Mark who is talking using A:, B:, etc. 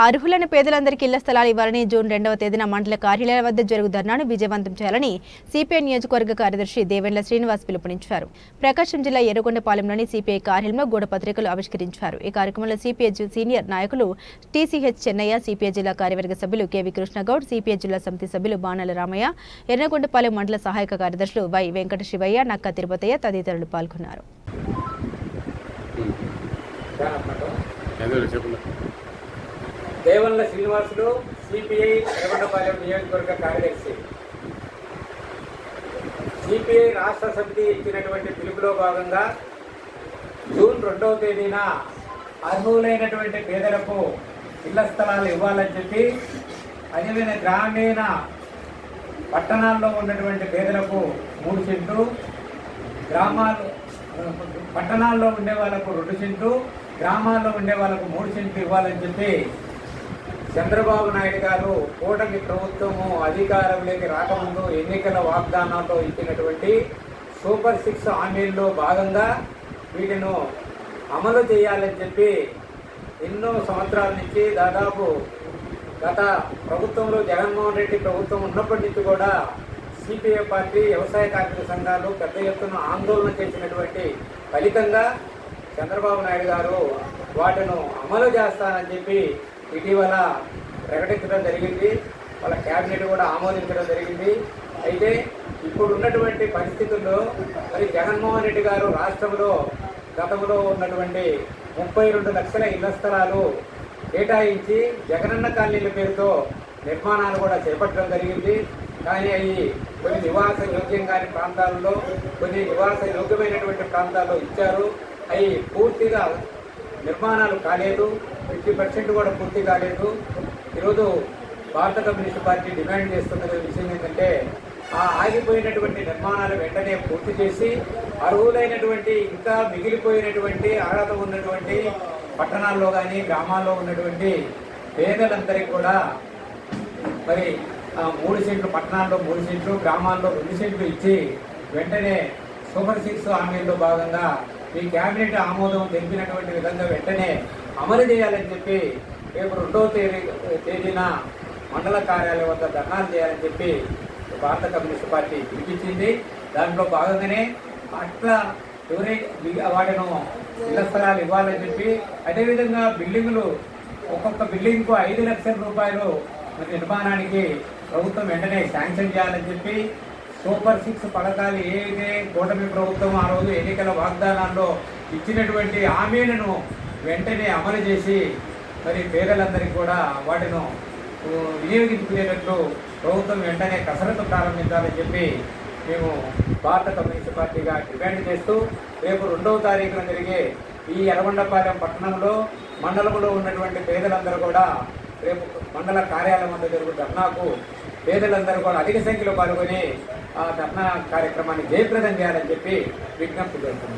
A: అర్హులైన పేదలందరికీ ఇళ్ళ స్థలాలు ఇవ్వాలని జూన్ రెండవ తేదీన మండల కార్యాలయాల వద్ద జరుగు ధర్నాను విజయవంతం చేయాలని సిపిఐ నియోజకవర్గ కార్యదర్శి దేవెండ్ల శ్రీనివాస్ పిలుపునిచ్చారు. ప్రకాశం జిల్లా ఎర్రగొండపాలెంలోని సిపిఐ కార్యాలయంలో గోడ పత్రికలు ఆవిష్కరించారు. ఈ కార్యక్రమంలో సిపిఐ జు- సీనియర్ నాయకులు టీసీహెచ్ చెన్నయ్య సిపిఐ జిల్లా కార్యవర్గ సభ్యులు కెవి కృష్ణగౌడ్ సిపిఐ జిల్లా సమితి సభ్యులు బాణాల రామయ్య ఎర్రగొండపాలెం మండల సహాయక కార్యదర్శులు వై వెంకట శివయ్య నక్క తిరుపతయ్య తదితరులు పాల్గొన్నారు.
B: దేవల్ల శ్రీనివాసులు సిపిఐ ఎర్రగొండపాలెం నియోజకవర్గ కార్యదర్శి. సిపిఐ రాష్ట్ర సమితి ఇచ్చినటువంటి పిలుపులో భాగంగా జూన్ రెండవ తేదీన అర్హులైనటువంటి పేదలకు ఇళ్ళ స్థలాలు ఇవ్వాలని చెప్పి అదేవిధంగా గ్రామీణ పట్టణాల్లో ఉన్నటువంటి పేదలకు మూడు సెంట్లు గ్రామాలు పట్టణాల్లో ఉండే వాళ్ళకు రెండు సెంట్లు గ్రామాల్లో ఉండే వాళ్ళకు మూడు సెంట్లు ఇవ్వాలని చెప్పి చంద్రబాబు నాయుడు గారు కూటమి ప్రభుత్వము అధికారంలోకి రాకముందు ఎన్నికల వాగ్దానాల్లో ఇచ్చినటువంటి సూపర్ సిక్స్ హామీల్లో భాగంగా వీటిను అమలు చేయాలని చెప్పి ఎన్నో సంవత్సరాల నుంచి దాదాపు గత ప్రభుత్వంలో జగన్మోహన్ రెడ్డి ప్రభుత్వం ఉన్నప్పటి నుంచి కూడా సిపిఐ పార్టీ వ్యవసాయ కార్మిక సంఘాలు పెద్ద ఎత్తున ఆందోళన చేసినటువంటి ఫలితంగా చంద్రబాబు నాయుడు గారు వాటిను అమలు చేస్తానని చెప్పి ఇటీవల ప్రకటించడం జరిగింది. వాళ్ళ క్యాబినెట్ కూడా ఆమోదించడం జరిగింది. అయితే ఇప్పుడు ఉన్నటువంటి పరిస్థితుల్లో మరి జగన్మోహన్ రెడ్డి గారు రాష్ట్రంలో గతంలో ఉన్నటువంటి ముప్పై రెండు లక్షల ఇళ్ళ స్థలాలు కేటాయించి జగనన్న కాలనీల పేరుతో నిర్మాణాలు కూడా చేపట్టడం జరిగింది. కానీ అవి కొన్ని నివాస యోగ్యం కాని ప్రాంతాల్లో కొన్ని నివాస యోగ్యమైనటువంటి ప్రాంతాల్లో ఇచ్చారు. అవి పూర్తిగా నిర్మాణాలు కాలేదు. ఫిఫ్టీ పర్సెంట్ కూడా పూర్తి కాలేదు. ఈరోజు భారత కమ్యూనిస్ట్ పార్టీ డిమాండ్ చేస్తున్న విషయం ఏంటంటే ఆ ఆగిపోయినటువంటి నిర్మాణాలు వెంటనే పూర్తి చేసి అర్హులైనటువంటి ఇంకా మిగిలిపోయినటువంటి అర్హత ఉన్నటువంటి పట్టణాల్లో కానీ గ్రామాల్లో ఉన్నటువంటి పేదలందరికీ కూడా మరి మూడు సెంట్లు పట్టణాల్లో మూడు సెంట్లు గ్రామాల్లో రెండు సెంట్లు ఇచ్చి వెంటనే సూపర్ సిక్స్ హామీల్లో భాగంగా ఈ కేబినెట్ ఆమోదం తెలిపినటువంటి విధంగా వెంటనే అమలు చేయాలని చెప్పి రేపు రెండవ తేదీ తేదీన మండల కార్యాలయం వద్ద ధర్నాలు చేయాలని చెప్పి భారత కమ్యూనిస్ట్ పార్టీ పిలిపించింది. దాంట్లో భాగంగానే అట్లా ఎవరై వాటిను ఇళ్ళ స్థలాలు ఇవ్వాలని చెప్పి అదేవిధంగా బిల్డింగులు ఒక్కొక్క బిల్డింగ్కు ఐదు లక్షల రూపాయలు నిర్మాణానికి ప్రభుత్వం వెంటనే శాంక్షన్ చేయాలని చెప్పి సూపర్ సిక్స్ పథకాలు ఏదైతే కూటమి ప్రభుత్వం ఆ రోజు ఎన్నికల వాగ్దానాల్లో ఇచ్చినటువంటి హామీలను వెంటనే అమలు చేసి మరి పేదలందరికీ కూడా వాటిను వినియోగించుకునేటట్లు ప్రభుత్వం వెంటనే కసరత్తు ప్రారంభించాలని చెప్పి మేము భారత కమ్యూనిస్ట్ పార్టీగా డిమాండ్ చేస్తూ రేపు రెండవ తారీఖున జరిగే ఈ ఎర్రగొండపాలెం పట్టణంలో మండలంలో ఉన్నటువంటి పేదలందరూ కూడా రేపు మండల కార్యాలయం వద్ద జరుగు ధర్నాకు పేదలందరూ కూడా అధిక సంఖ్యలో పాల్గొని ఆ ధర్నా కార్యక్రమాన్ని జయప్రదం చేయాలని చెప్పి విజ్ఞప్తి చేస్తున్నాం.